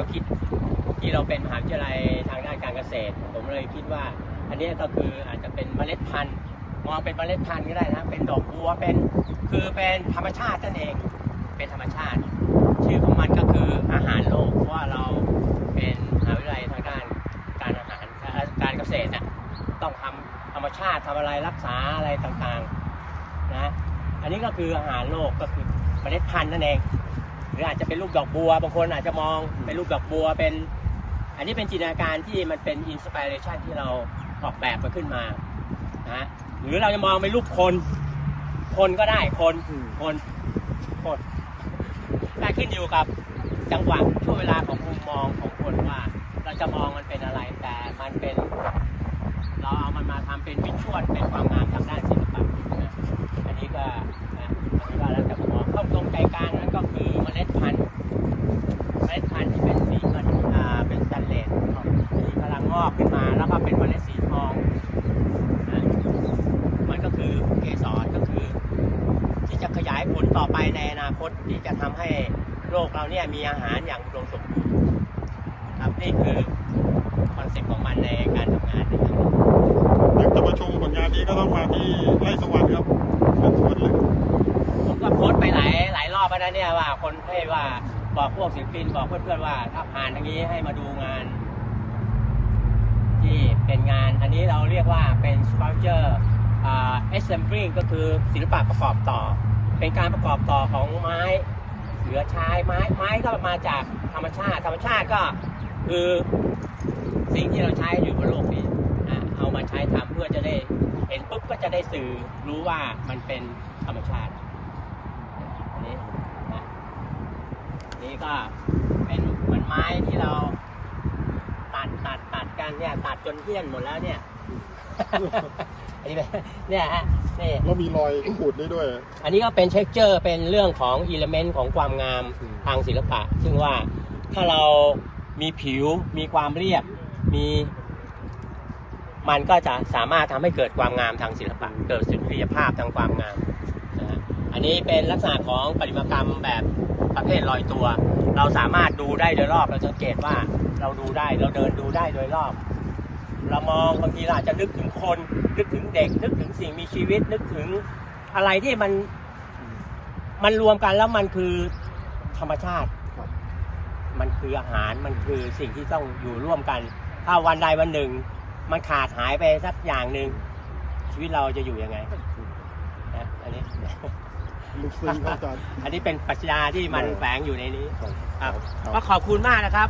วคิดที่เราเป็นมหาวิทยาลัยทางด้านการเกษตร ผมเลยคิดว่า อันนี้ก็คืออาจจะเป็นเมล็ดพันธุ์มองเป็นเมล็ดพันธุ์ก็ได้นะเป็นดอกบัวเป็นคือเป็นธรรมชาตินั่นเอง เป็นธรรมชาติ ชื่อของมันก็คืออาหารโลกเพราะว่าเราเป็นมหาวิทยาลัยทางด้านการอาหารการเกษตรนะต้องทำธรรมชาติทำอะไรรักษาอะไรต่างๆนะอันนี้ก็คืออาหารโลกก็คือเมล็ดพันธุ์นั่นเอง หรืออาจจะเป็นลูกดอกบัว บางคนอาจจะมองเป็นลูกดอกบัวเป็น อันนี้เป็นจินตนาการที่มันเป็นอินสปิเรชันที่เราออกแบบมาขึ้นมานะหรือเราจะมองเป็นรูปคน คนก็ได้คนคนคนได้ขึ้นอยู่กับจังหวะช่วงเวลาของมุมมองของคนว่า เราจะมองมันเป็นอะไรแต่มันเป็น เราเอามันมาทำเป็นวิชวลเป็นความงามทางด้านศิลปะนะอันนี้ก็นะอันนี้ก็แล้วแต่มุมมองเข้าตรงใจกลางนั้นก็คือเมล็ดพันธุ์ เมล็ดพันธุ์ที่เป็นสีเงินอ่าเป็นสแตนเลสมีพลังง อกขึ้นมาแล้วก็เป็นเมล็ดสีทองนะมันก็คือเกสรก็คือ ที่จะขยายผลต่อไปในอนาคตที่จะทำให้โลกเราเนี่ยมีอาหารอย่างอุดมสมบูรณ์ครับนี่คือคอนเซ็ปต์ของมันในการทำงานนะครับอยากจะมาชมผลงานนี้ก็ต้องมาที่ไร่สวรรค์ครับเป็นสวนเลยผมก็โพสต์ไปหลายหลายรอบแล้วนะเนี่ยว่าคนให้ว่าบอกพวกศิลปินบอกเพื่อนๆว่าถ้าผ่านทางนี้ให้มาดูงาน ที่เป็นงานอันนี้เราเรียกว่าเป็น sculpture assembling ก็คือศิลปะประกอบต่อ เป็นการประกอบต่อของไม้เหลือใช้ไม้ไม้ก็มาจากธรรมชาติ ธรรมชาติก็คือสิ่งที่เราใช้อยู่บนโลกนี้นะเอามาใช้ทำเพื่อจะได้เห็นปุ๊บก็จะได้สื่อรู้ว่ามันเป็นธรรมชาติอันนี้นะนี่ก็เป็นเหมือนไม้ที่เราตัดตัดตัด กันเนี่ยตัดจนเพี้ยนหมดแล้วเนี่ยอันนี้เป็นเนี่ยฮะนี่แล้วมีรอยขูดนี่ด้วย อันนี้ก็เป็นเช็คเจอร์เป็นเรื่องของอิเลเมนต์ของความงามอืมทางศิลปะ ซึ่งว่าถ้าเรามีผิวมีความเรียบมี มันก็จะสามารถทำให้เกิดความงามทางศิลปะ เกิดสุนทรียภาพทางความงามนะฮะอันนี้เป็นลักษณะของประติมากรรมแบบประเภทลอยตัว เราสามารถดูได้โดยรอบเราสังเกตว่า เราดูได้เราเดินดูได้โดยรอบ เรามองบางทีเราอาจจะนึกถึงคน นึกถึงเด็ก นึกถึงสิ่งมีชีวิตนึกถึงอะไรที่มันมันรวมกันแล้วมันคือธรรมชาติครับมันคืออาหารมันคือสิ่งที่ต้องอยู่ร่วมกัน ถ้าวันใดวันหนึ่ง มันขาดหายไปสักอย่างหนึ่งชีวิตเราจะอยู่ยังไงนะอันนี้ลึกซึ้งครับอาจารย์อันนี้เป็นปรัชญาที่มันแฝงอยู่ในนี้ครับครับครับก็ขอบคุณมากนะครับ